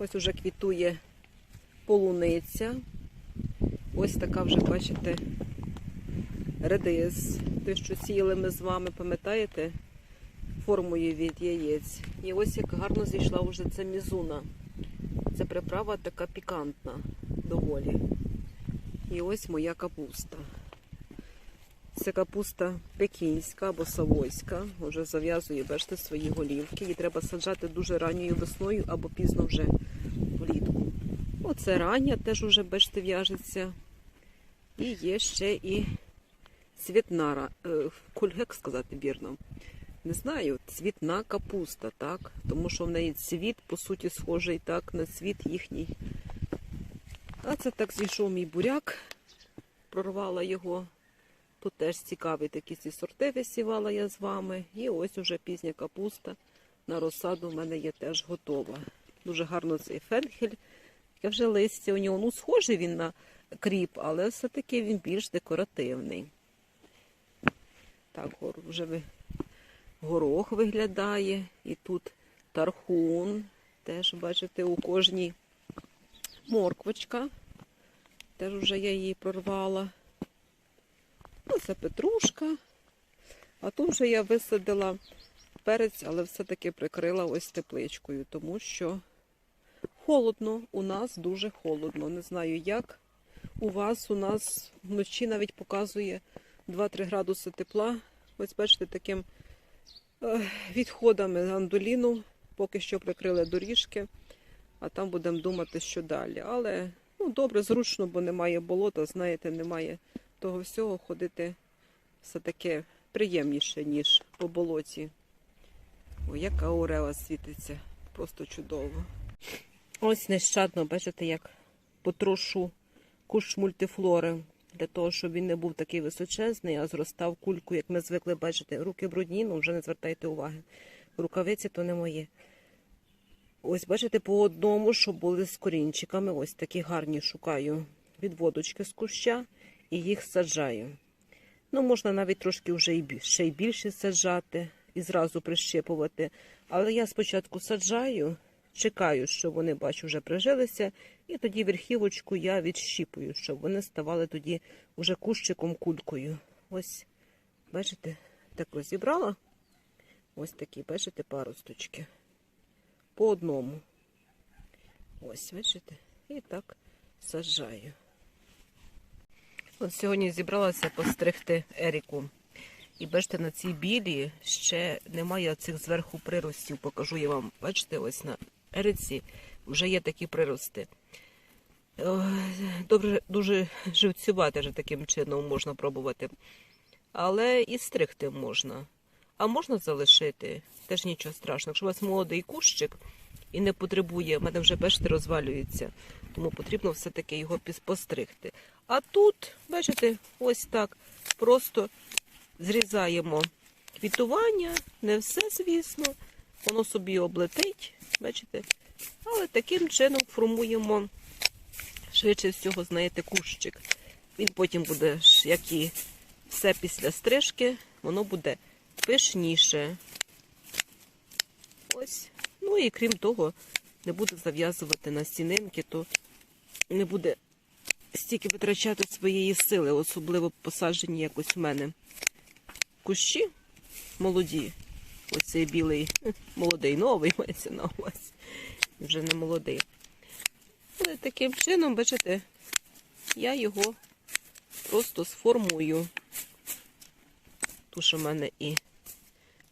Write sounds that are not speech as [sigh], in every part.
Ось уже квітує полуниця. Ось така вже, бачите, редис. Те, що сіяли ми з вами, пам'ятаєте, формою від яєць. І ось як гарно зійшла вже ця мізуна. Це приправа така пікантна доволі. І ось моя капуста. Це капуста пекінська або савойська. Вже зав'язує, бачите, свої голівки. Її треба саджати дуже ранньою весною або пізно вже влітку. Оце рання теж вже, бачите, в'яжеться. І є ще і цвітна, е, куль- як сказати вірно. Не знаю, цвітна капуста, так? Тому що в неї цвіт, по суті, схожий так на цвіт їхній. А це так зійшов мій буряк, прорвала його. Тут теж цікаві такі ці сорти висівала я з вами. І ось уже пізня капуста на розсаду в мене є теж готова. Дуже гарно цей фенхель. Таке вже листя у нього. Ну, схожий він на кріп, але все-таки він більш декоративний. Так, вже горох виглядає. І тут тархун. Теж, бачите, у кожній морквочка. Теж вже я її прорвала. Ну, це петрушка. А тут вже я висадила перець, але все-таки прикрила ось тепличкою, тому що холодно, у нас дуже холодно. Не знаю як. У вас у нас вночі навіть показує 2-3 градуси тепла. Ось бачите, таким е, відходами андоліну. Поки що прикрили доріжки, а там будемо думати, що далі. Але ну, добре, зручно, бо немає болота, знаєте, немає того всього ходити все таки приємніше, ніж по болоті. Ой, яка орева світиться. Просто чудово. Ось нещадно, бачите, як потрошу кущ мультифлори. Для того, щоб він не був такий височезний, а зростав кульку, як ми звикли бачити. Руки брудні, ну вже не звертайте уваги. Рукавиці то не моє. Ось, бачите, по одному, що були з корінчиками, ось такі гарні шукаю відводочки з куща і їх саджаю. Ну, можна навіть трошки вже і бі- ще й більше саджати і зразу прищепувати. Але я спочатку саджаю, чекаю, щоб вони, бачу, вже прижилися, і тоді верхівочку я відщіпую, щоб вони ставали тоді уже кущиком кулькою. Ось, бачите, так розібрала. Ось такі, бачите, паросточки. По одному. Ось, бачите, і так саджаю. От сьогодні зібралася постригти Еріку. І бачите, на цій білі ще немає цих зверху приростів. Покажу я вам. Бачите, ось на Ериці вже є такі прирости. Добре, дуже живцювати вже таким чином можна пробувати. Але і стригти можна. А можна залишити, теж нічого страшного. Якщо у вас молодий кущик і не потребує, в мене вже бачите, розвалюється, тому потрібно все-таки його постригти. А тут, бачите, ось так просто зрізаємо квітування, не все, звісно, воно собі облетить, бачите? Але таким чином формуємо швидше всього, знаєте, кущик. Він потім буде, як і все після стрижки, воно буде пишніше. Ось. Ну і крім того, не буде зав'язувати на стінинки, то не буде стільки витрачати своєї сили, особливо посаджені якось в мене кущі молоді. Ось цей білий, [laughs] молодий, новий [laughs] мається на увазі. Вже не молодий. Але таким чином, бачите, я його просто сформую. Що в мене і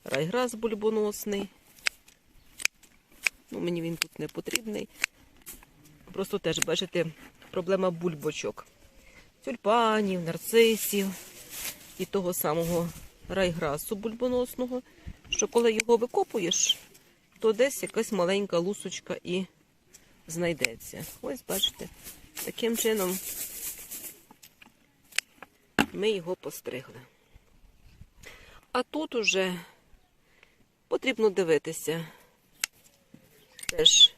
райграс бульбоносний. Ну, мені він тут не потрібний. Просто теж, бачите, проблема бульбочок. Тюльпанів, нарцисів і того самого райграсу бульбоносного, що коли його викопуєш, то десь якась маленька лусочка і знайдеться. Ось, бачите, таким чином ми його постригли. А тут уже потрібно дивитися теж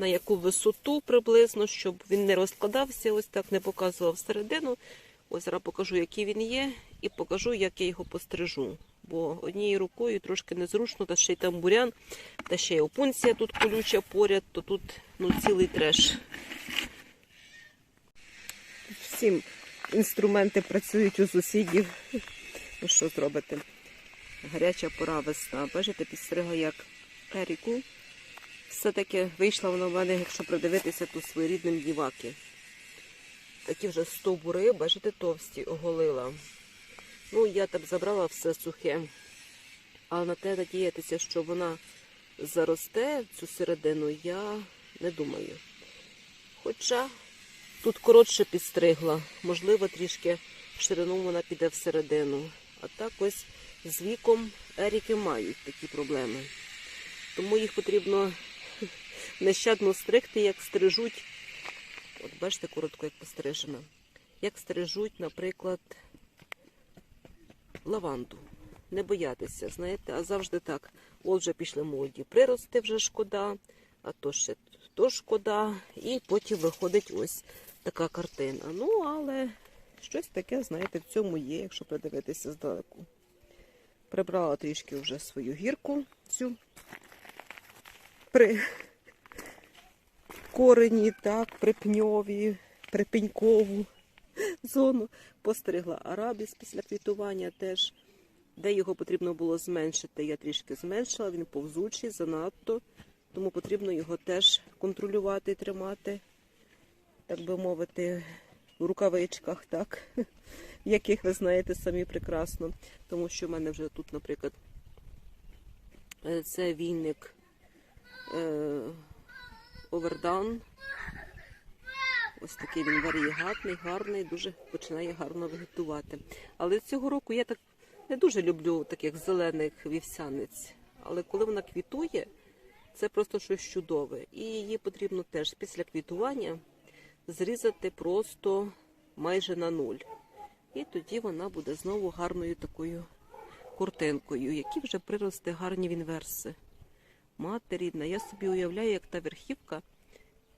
на яку висоту приблизно, щоб він не розкладався, ось так не показував всередину. Ось зараз покажу, який він є, і покажу, як я його пострижу. бо однією рукою трошки незручно, та ще й там бурян, та ще й опунція тут колюча поряд, то тут ну, цілий треш. Всім інструменти працюють у сусідів. Ну що зробити? Гаряча пора весна. Бачите, підстригла як періку. Все-таки вийшла вона в мене, якщо придивитися, то своєрідним діваки. Такі вже стовбури, бачите, товсті, оголила. Ну, я так забрала все сухе. А на те надіятися, що вона заросте цю середину, я не думаю. Хоча тут коротше підстригла, можливо, трішки ширину вона піде всередину. А так ось з віком еріки мають такі проблеми. Тому їх потрібно нещадно стригти, як стрижуть. От бачите, коротко, як пострижена. Як стрижуть, наприклад, лаванду. Не боятися, знаєте, а завжди так. От вже пішли молоді прирости, вже шкода, а то ще то шкода. І потім виходить ось така картина. Ну, але щось таке, знаєте, в цьому є, якщо придивитися здалеку. Прибрала трішки вже свою гірку цю при корені, так, припньові, припенькову зону постригла арабіс після квітування теж. Де його потрібно було зменшити, я трішки зменшила, він повзучий занадто, тому потрібно його теж контролювати і тримати, так би мовити, в рукавичках, так, [laughs] яких ви знаєте самі прекрасно. Тому що в мене вже тут, наприклад, е, це війник е, овердан. Ось такий він варієгатний, гарний, дуже починає гарно вегетувати. Але цього року я так не дуже люблю таких зелених вівсяниць. Але коли вона квітує, це просто щось чудове. І її потрібно теж після квітування зрізати просто майже на нуль. І тоді вона буде знову гарною такою куртинкою, які вже приросте гарні вінверси. Мати рідна, я собі уявляю, як та верхівка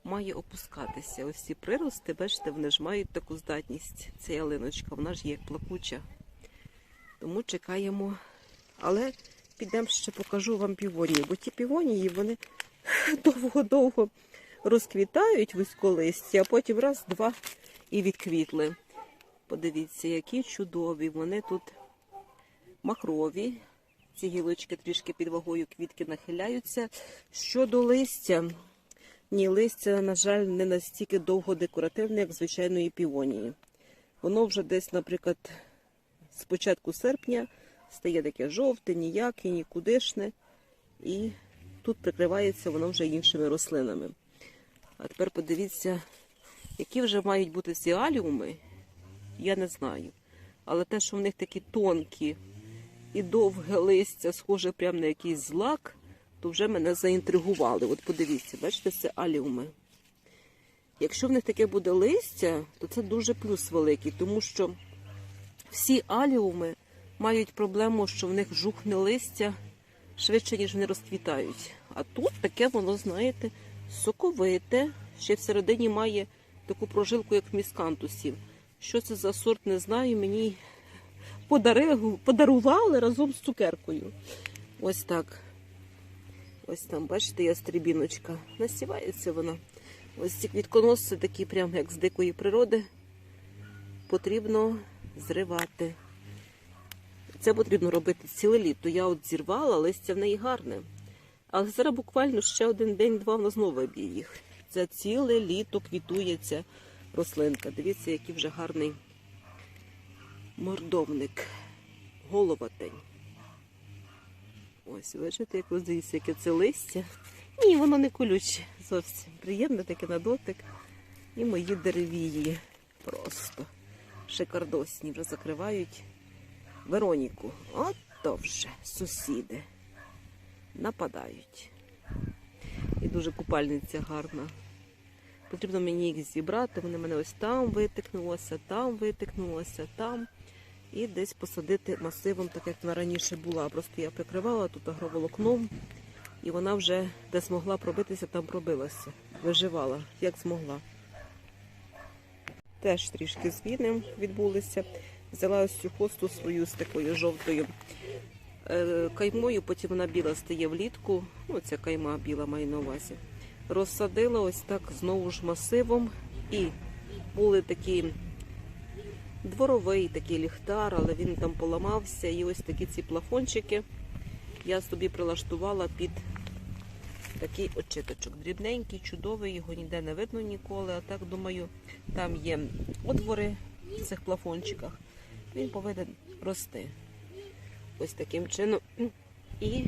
має опускатися. Ось ці прирости, бачите, вони ж мають таку здатність. Ця ялиночка, вона ж є як плакуча. Тому чекаємо. Але підемо ще покажу вам півонії, бо ті півонії вони [laughs] довго-довго розквітають вузьколисті, а потім раз, два і відквітли. Подивіться, які чудові. Вони тут махрові. Ці гілочки трішки під вагою квітки нахиляються. Щодо листя, ні, листя, на жаль, не настільки довго декоративне, як звичайної півонії. Воно вже десь, наприклад, з початку серпня стає таке жовте, ніяке, нікудишне. І тут прикривається воно вже іншими рослинами. А тепер подивіться, які вже мають бути ці аліуми, я не знаю. Але те, що в них такі тонкі і довге листя, схоже прямо на якийсь злак, то вже мене заінтригували. От подивіться, бачите, це аліуми. Якщо в них таке буде листя, то це дуже плюс великий, тому що всі аліуми мають проблему, що в них жухне листя швидше, ніж вони розквітають. А тут таке воно, знаєте, соковите, ще всередині має таку прожилку, як в міскантусів. Що це за сорт, не знаю. Мені подарували разом з цукеркою. Ось так. Ось там, бачите, ястребіночка. Насівається вона. Ось ці квітконоси такі, прям як з дикої природи. Потрібно зривати. Це потрібно робити ціле літо. Я от зірвала, листя в неї гарне. Але зараз буквально ще один день-два вона знову виб'є їх. Це ціле літо квітує ця рослинка. Дивіться, який вже гарний мордовник, головатень. Ось, бачите, як дивіться, яке це листя. Ні, воно не колюче зовсім. Приємне таке на дотик. І мої деревії просто шикардосні вже закривають Вероніку. От то вже сусіди нападають. І дуже купальниця гарна. Потрібно мені їх зібрати. Вони мене ось там витикнулося, там витикнулося, там. І десь посадити масивом, так як вона раніше була. Просто я прикривала тут агроволокном, і вона вже де змогла пробитися, там пробилася. Виживала, як змогла. Теж трішки зміни відбулися. Взяла ось цю хосту свою з такою жовтою е, каймою, потім вона біла стає влітку. Ну, ця кайма біла маю на увазі. Розсадила ось так знову ж масивом. І були такі дворовий такий ліхтар, але він там поламався. І ось такі ці плафончики я собі прилаштувала під такий очиточок. Дрібненький, чудовий, його ніде не видно ніколи. А так думаю, там є отвори в цих плафончиках. Він повинен рости. Ось таким чином. І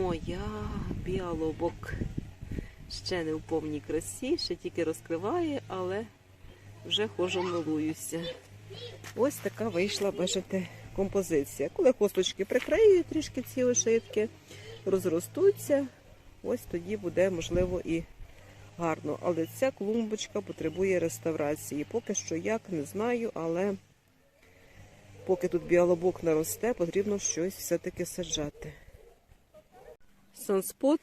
моя біалобок ще не в повній красі, ще тільки розкриває, але вже хожу милуюся. Ось така вийшла, бачите, композиція. Коли косточки прикриють трішки ці ошитки, розростуться, ось тоді буде, можливо, і гарно. Але ця клумбочка потребує реставрації. Поки що як, не знаю, але поки тут біалобок наросте, потрібно щось все-таки саджати. Санспот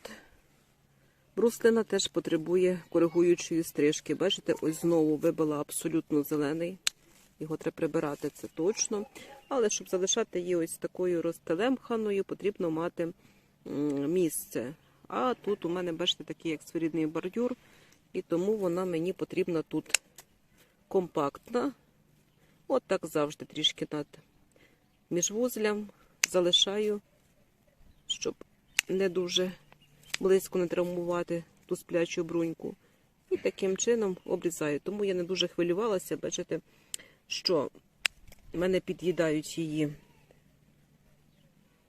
бруслина теж потребує коригуючої стрижки. Бачите, ось знову вибила абсолютно зелений. Його треба прибирати, це точно. Але щоб залишати її ось такою розтелемханою, потрібно мати місце. А тут у мене, бачите, такий як своєрідний бордюр, і тому вона мені потрібна тут компактна. От так завжди трішки над міжвузлям залишаю, щоб не дуже близько не травмувати ту сплячу бруньку. І таким чином обрізаю. Тому я не дуже хвилювалася, бачите, що мене під'їдають її.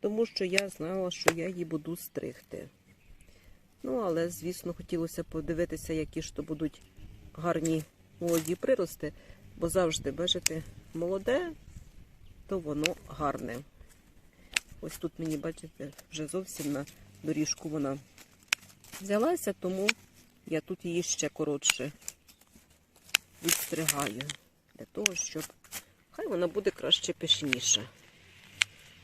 Тому що я знала, що я її буду стригти. Ну, але, звісно, хотілося подивитися, які ж то будуть гарні молоді прирости, бо завжди, бачите, молоде, то воно гарне. Ось тут мені, бачите, вже зовсім на доріжку вона взялася, тому я тут її ще коротше відстригаю. Для того, щоб хай вона буде краще пишніша.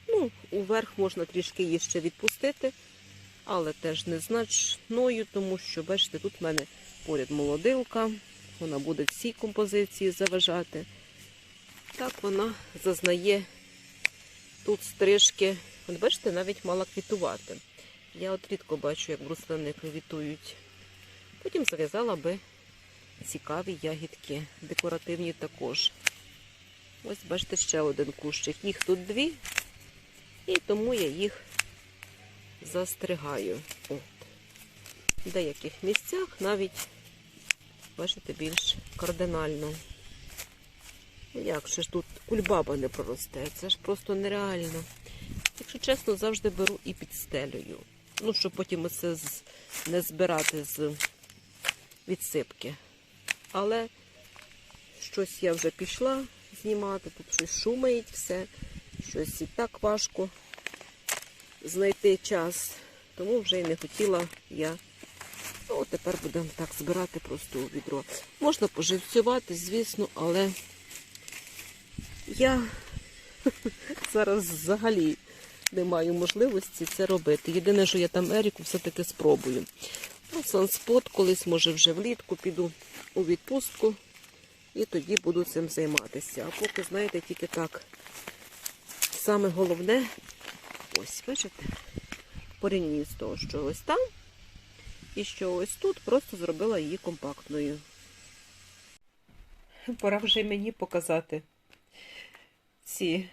Ну, уверх можна трішки її ще відпустити, але теж незначною, тому що, бачите, тут в мене поряд молодилка, вона буде в цій композиції заважати. Так вона зазнає тут стрижки. От бачите, навіть мала квітувати. Я от рідко бачу, як бруслини квітують. Потім зав'язала би цікаві ягідки, декоративні також. Ось, бачите, ще один кущик. Їх тут дві, і тому я їх застригаю. От. В деяких місцях навіть, бачите, більш кардинально. Ну, Як же ж тут кульбаба не проросте? Це ж просто нереально. Якщо чесно, завжди беру і підстелюю. Ну, щоб потім це не збирати з відсипки. Але щось я вже пішла знімати, тут щось шумить все, щось і так важко знайти час. Тому вже й не хотіла я. Ну, тепер будемо так збирати просто у відро. Можна поживцювати, звісно, але я [laughs] зараз взагалі не маю можливості це робити. Єдине, що я там Еріку все-таки спробую. Ну, санспот колись, може, вже влітку піду у відпустку і тоді буду цим займатися. А поки, знаєте, тільки так. Саме головне, ось, бачите, порівнянні з того, що ось там, і що ось тут просто зробила її компактною. Пора вже мені показати ці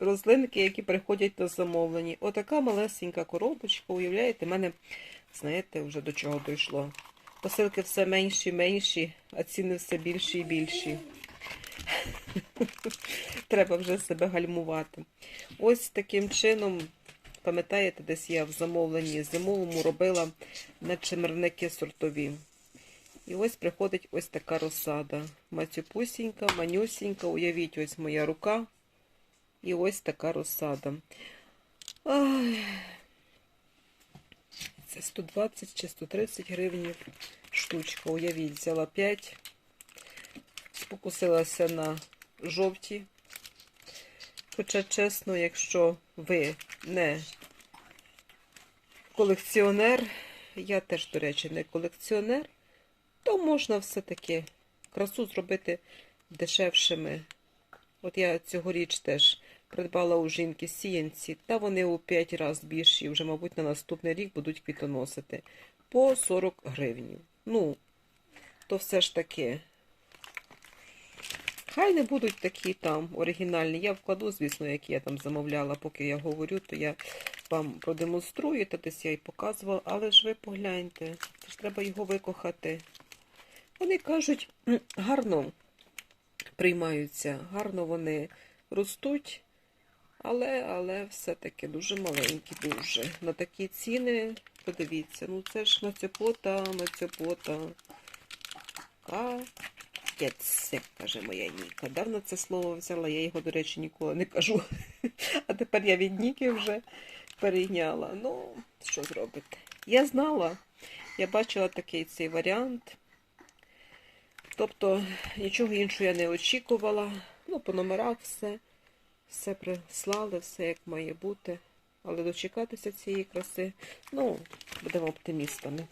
рослинки, які приходять на замовлені. Отака малесенька коробочка, уявляєте, мене, знаєте, вже до чого дійшло. Посилки все менші і менші, а ціни все більші і більші. [laughs] Треба вже себе гальмувати. Ось таким чином, пам'ятаєте, десь я в замовленні зимовому робила на чимерники сортові. І ось приходить ось така розсада. Мацюпусінька, манюсінька, уявіть, ось моя рука. І ось така розсада. Ай. Це 120 чи 130 гривень штучка. Уявіть, взяла 5, спокусилася на жовті. Хоча, чесно, якщо ви не колекціонер, я теж, до речі, не колекціонер, то можна все-таки красу зробити дешевшими. От я цьогоріч теж придбала у жінки сіянці, та вони у 5 разів більші, вже, мабуть, на наступний рік будуть квітоносити по 40 гривень. Ну, то все ж таки. Хай не будуть такі там оригінальні. Я вкладу, звісно, які я там замовляла, поки я говорю, то я вам продемонструю, та десь я й показувала, але ж ви погляньте, це ж треба його викохати. Вони кажуть, гарно приймаються, гарно вони ростуть, але, але все-таки дуже маленькі, дуже. На такі ціни, подивіться, ну це ж на цьоплота, на цьоплота. Капець, як каже моя Ніка. Давно це слово взяла, я його, до речі, ніколи не кажу. [laughs] А тепер я від Ніки вже перейняла. Ну, що зробити? Я знала, я бачила такий цей варіант. Тобто нічого іншого я не очікувала. Ну, по номерах все, все прислали, все як має бути. Але дочекатися цієї краси, ну, будемо оптимістами.